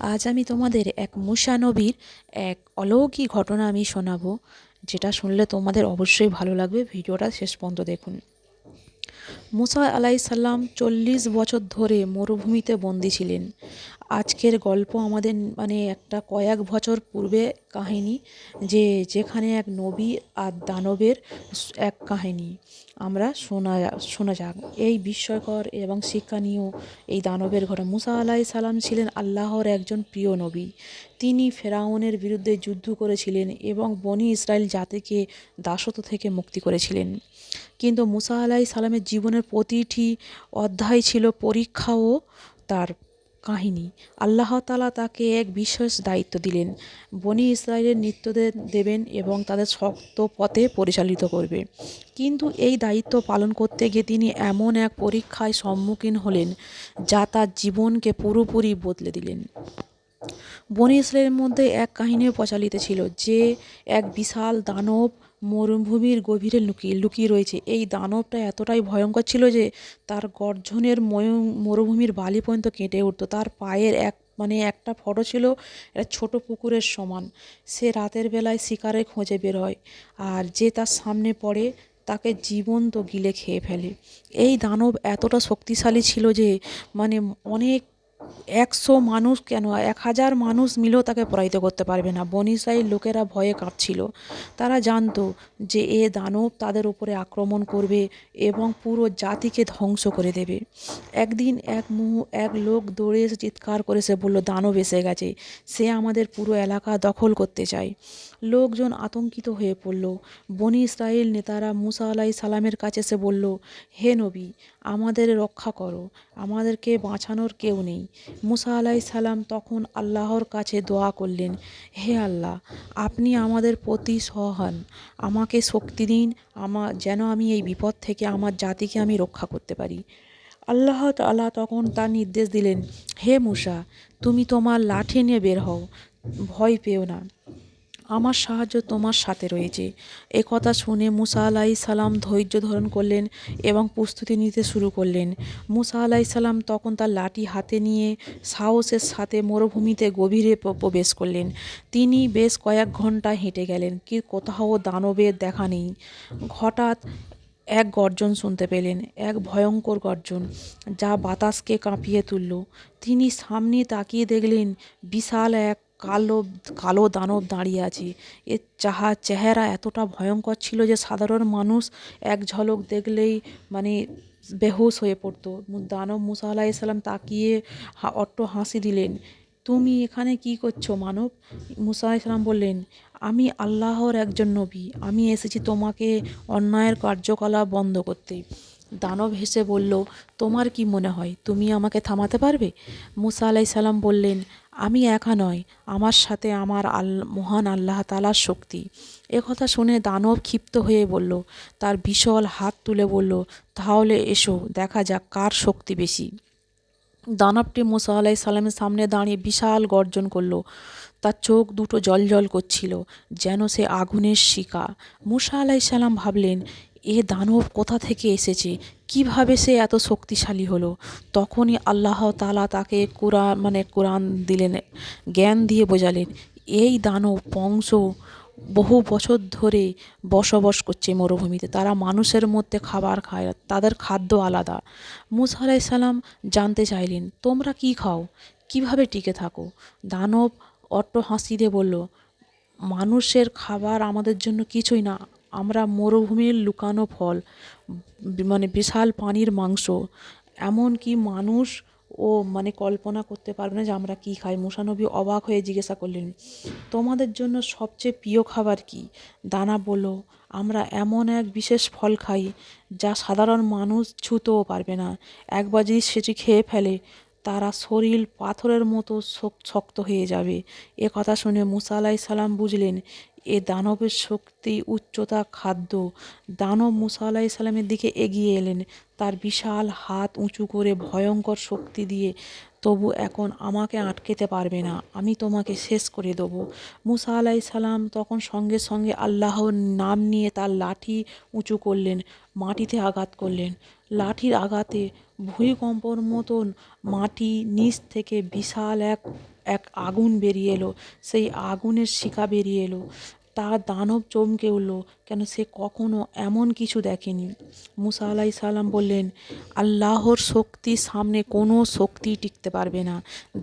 আজ আমি তোমাদের এক মুসা নবীর এক অলৌকিক ঘটনা আমি শোনাবো, যেটা শুনলে তোমাদের অবশ্যই ভালো লাগবে। ভিডিওটা শেষ পর্যন্ত দেখুন। মুসা আলাইসাল্লাম চল্লিশ বছর ধরে মরুভূমিতে বন্দী ছিলেন। আজকের গল্প আমাদের মানে একটা কয়েক বছর পূর্বে কাহিনী যে যেখানে এক নবী আর দানবের এক কাহিনী। আমরা শোনা শোনা যাক। এই বিস্ময়কর এবং শিক্ষণীয় এই দানবের ঘটনা মুসা আলাই সালাম ছিলেন আল্লাহর একজন প্রিয় নবী। তিনি ফেরাউনের বিরুদ্ধে যুদ্ধ করেছিলেন এবং বনি ইসরায়েল জাতিকে দাসত্ব থেকে মুক্তি করেছিলেন। কিন্তু মুসা আলাই সালামের জীবনের প্রতিটি অধ্যায় ছিল পরীক্ষা ও তার কাহিনী। আল্লাহ তালা তাকে এক বিশেষ দায়িত্ব দিলেন। বনি ইসরায়েলের নৃত্য দেবেন এবং তাদের শক্ত পথে পরিচালিত করবে। কিন্তু এই দায়িত্ব পালন করতে গিয়ে তিনি এমন এক পরীক্ষায় সম্মুখীন হলেন, যা তার জীবনকে পুরোপুরি বদলে দিলেন। বনি ইসরায়েলের মধ্যে এক কাহিনীও প্রচলিত ছিল, যে এক বিশাল দানব মরুভূমির গভীরে লুকিয়ে লুকিয়ে রয়েছে। এই দানবটা এতটাই ভয়ঙ্কর ছিল যে তার গর্জনের মরুভূমির বালি পর্যন্ত কেটে উঠতো। তার পায়ের এক মানে একটা ফটো ছিল, একটা ছোট পুকুরের সমান। সে রাতের বেলায় শিকারের খোঁজে বের হয় আর যে তার সামনে পড়ে তাকে জীবন্ত গিলে খেয়ে ফেলে। এই দানব এতটা শক্তিশালী ছিল যে মানে অনেক একশো মানুষ কেন? এক হাজার মানুষ মিলেও তাকে পরাজিত করতে পারবে না। বনি লোকেরা ভয়ে কাঁপছিল। তারা জানতো যে এ দানব তাদের উপরে আক্রমণ করবে এবং পুরো জাতিকে ধ্বংস করে দেবে। একদিন এক মুহ, এক লোক দৌড়ে এসে চিৎকার করে সে বলল, দানব এসে গেছে। সে আমাদের পুরো এলাকা দখল করতে চায়। লোকজন আতঙ্কিত হয়ে পড়ল। বনি ইসরায়েল নেতারা মুসা আলাই সালামের কাছে সে বলল, হে নবী, আমাদের রক্ষা করো। আমাদেরকে বাঁচানোর কেউ নেই। মুসা আলাই সালাম তখন আল্লাহর কাছে দোয়া করলেন, হে আল্লাহ, আপনি আমাদের প্রতি সহান আমাকে শক্তি দিন, আমা, যেন আমি এই বিপদ থেকে আমার জাতিকে আমি রক্ষা করতে পারি। আল্লাহ তালা তখন তার নির্দেশ দিলেন, হে মুসা, তুমি তোমার লাঠি নিয়ে বের হও, ভয় পেও না। আমার সাহায্য তোমার সাথে রয়েছে। এ কথা শুনে মুসা আলাই সালাম ধৈর্য ধারণ করলেন এবং প্রস্তুতি নিতে শুরু করলেন। মুসা আলাই সালাম তখন তার লাঠি হাতে নিয়ে সাহসের সাথে মরুভূমিতে গভীরে প্রবেশ করলেন। তিনি বেশ কয়েক ঘণ্টা হেঁটে গেলেন, কি কোথাও দানবের দেখা নেই। হঠাৎ এক গর্জন শুনতে পেলেন, এক ভয়ঙ্কর গর্জন, যা বাতাসকে কাঁপিয়ে তুলল। তিনি সামনে তাকিয়ে দেখলেন, বিশাল এক কালো কালো দানব দাঁড়িয়ে আছে। এর চাহা চেহারা এতটা ভয়ঙ্কর ছিল যে সাধারণ মানুষ এক ঝলক দেখলেই মানে বেহুশ হয়ে পড়তো। দানব মুসা আলাইসাল্লাম তাকিয়ে অট্ট হাসি দিলেন, তুমি এখানে কি করছ মানব? মুসা আলাইসাল্লাম বললেন, আমি আল্লাহর একজন নবী। আমি এসেছি তোমাকে অন্যায়ের কার্যকলাপ বন্ধ করতে। দানব হেসে বলল, তোমার কি মনে হয় তুমি আমাকে থামাতে পারবে? মুসা আলাইসাল্লাম বললেন, আমি একা নয়, আমার সাথে আমার আল, মহান আল্লাহ তালার শক্তি। কথা শুনে দানব ক্ষিপ্ত হয়ে বলল, তার বিশাল হাত তুলে বলল, তাহলে এসো, দেখা যাক কার শক্তি বেশি। দানবটি মুসা আলাই সালামের সামনে দাঁড়িয়ে বিশাল গর্জন করল, তার চোখ দুটো জল জল করছিল, যেন সে আগুনের শিকা মুসা আলাই সালাম ভাবলেন এ দানব কোথা থেকে এসেছে? কীভাবে সে এত শক্তিশালী হলো? তখনই আল্লাহ তালা তাকে কোরআন মানে কোরআন দিলেন, জ্ঞান দিয়ে বোঝালেন, এই দানব বংশ বহু বছর ধরে বসবাস করছে মরুভূমিতে। তারা মানুষের মধ্যে খাবার খায়, তাদের খাদ্য আলাদা। মুসা সালাম জানতে চাইলেন, তোমরা কি খাও? কীভাবে টিকে থাকো? দানব অট্ট হাসি দিয়ে বলল, মানুষের খাবার আমাদের জন্য কিছুই না। আমরা মরুভূমির লুকানো ফল মানে বিশাল পানির মাংস, এমনকি মানুষ ও মানে কল্পনা করতে পারবে না যে আমরা কী খাই। মুসানবী অবাক হয়ে জিজ্ঞাসা করলেন, তোমাদের জন্য সবচেয়ে প্রিয় খাবার কি? দানা বলো আমরা এমন এক বিশেষ ফল খাই যা সাধারণ মানুষ ছুতেও পারবে না। একবার যদি সেটি খেয়ে ফেলে তারা শরীর পাথরের মতো শক্ত হয়ে যাবে। এ কথা শুনে মুসা আলাই সালাম বুঝলেন, এ দানবের শক্তি, উচ্চতা, খাদ্য। দানব মুসা আলাহি সাল্লামের দিকে এগিয়ে এলেন। তার বিশাল হাত উঁচু করে ভয়ঙ্কর শক্তি দিয়ে তবু এখন আমাকে আটকেতে পারবে না। আমি তোমাকে শেষ করে দেবো। মুসা আলাই সালাম তখন সঙ্গে সঙ্গে আল্লাহর নাম নিয়ে তার লাঠি উঁচু করলেন, মাটিতে আঘাত করলেন। লাঠির আঘাতে ভূমিকম্পর মতন মাটি নিচ থেকে বিশাল এক এক আগুন বেরিয়ে এলো। সেই আগুনের শিখা বেরিয়ে এলো। তার দানব চমকে উঠল, কেন সে কখনো এমন কিছু দেখেনি। মুসা আলাই সাল্লাম বললেন, আল্লাহর শক্তির সামনে কোনো শক্তি টিকতে পারবে না।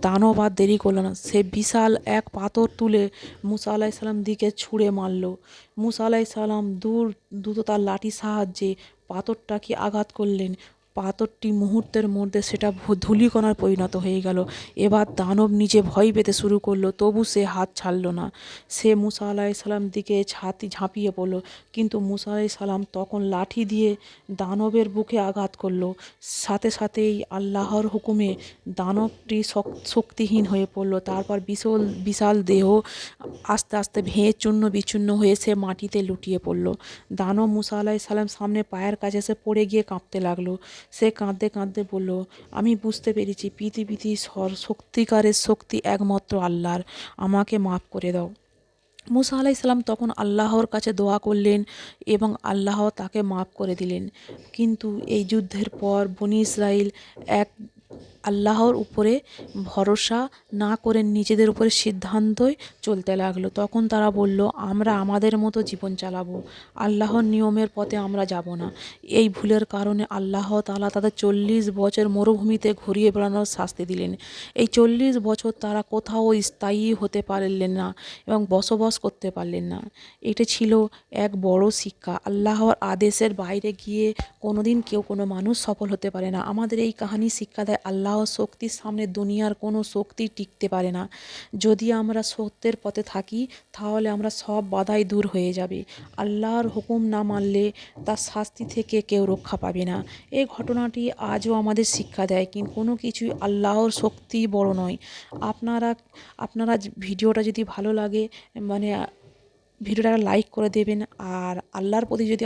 দানব আর দেরি করল না। সে বিশাল এক পাথর তুলে মুসা আলাই সাল্লাম দিকে ছুঁড়ে মারল। মুসা আলাই সাল্লাম দূর দ্রুত তার লাঠির সাহায্যে পাথরটাকে আঘাত করলেন। পাথরটি মুহূর্তের মধ্যে সেটা ভু- ধূলিকণার পরিণত হয়ে গেল। এবার দানব নিজে ভয় পেতে শুরু করল, তবু সে হাত ছাড়ল না। সে মুসা আলাহি সাল্লাম দিকে ছাতি ঝাঁপিয়ে পড়ল, কিন্তু মুসা আলাহি সাল্লাম তখন লাঠি দিয়ে দানবের বুকে আঘাত করল। সাথে সাথেই আল্লাহর হুকুমে দানবটি শক- শক্তিহীন হয়ে পড়ল। তারপর বিশাল বিশাল দেহ আস্তে আস্তে ভেঙে চূর্ণ বিচূর্ণ হয়ে সে মাটিতে লুটিয়ে পড়ল। দানব মুসা আলাহি সাল্লাম সামনে পায়ের কাছে এসে পড়ে গিয়ে কাঁপতে লাগল। সে কাঁদতে কাঁদতে বলল, আমি বুঝতে পেরেছি পৃথিবীতে সর, সত্যিকারের শক্তি একমাত্র আল্লাহর। আমাকে মাফ করে দাও। মুসা আলাইসাল্লাম তখন আল্লাহর কাছে দোয়া করলেন এবং আল্লাহ তাকে মাফ করে দিলেন। কিন্তু এই যুদ্ধের পর বনি ইসরায়েল এক আল্লাহর উপরে ভরসা না করে নিজেদের উপরে সিদ্ধান্তই চলতে লাগল। তখন তারা বলল, আমরা আমাদের মতো জীবন চালাবো। আল্লাহর নিয়মের পথে আমরা যাব না। এই ভুলের কারণে আল্লাহ তালা তাদের চল্লিশ বছর মরুভূমিতে ঘুরিয়ে বেড়ানোর শাস্তি দিলেন। এই চল্লিশ বছর তারা কোথাও স্থায়ী হতে পারলেন না এবং বসবাস করতে পারলেন না। এটা ছিল এক বড় শিক্ষা। আল্লাহর আদেশের বাইরে গিয়ে কোনোদিন কেউ কোনো মানুষ সফল হতে পারে না। আমাদের এই কাহিনী শিক্ষা দেয় আল্লাহর শক্তির সামনে দুনিয়ার কোনো শক্তি টিকতে পারে না। যদি আমরা সত্যের পথে থাকি, তাহলে আমরা সব বাধাই দূর হয়ে যাবে। আল্লাহর হুকুম না মানলে তার শাস্তি থেকে কেউ রক্ষা পাবে না। এই ঘটনাটি আজও আমাদের শিক্ষা দেয় কিন্তু কোনো কিছুই আল্লাহর শক্তি বড় নয়। আপনারা আপনারা ভিডিওটা যদি ভালো লাগে মানে ভিডিওটা লাইক করে দেবেন আর আল্লাহর প্রতি যদি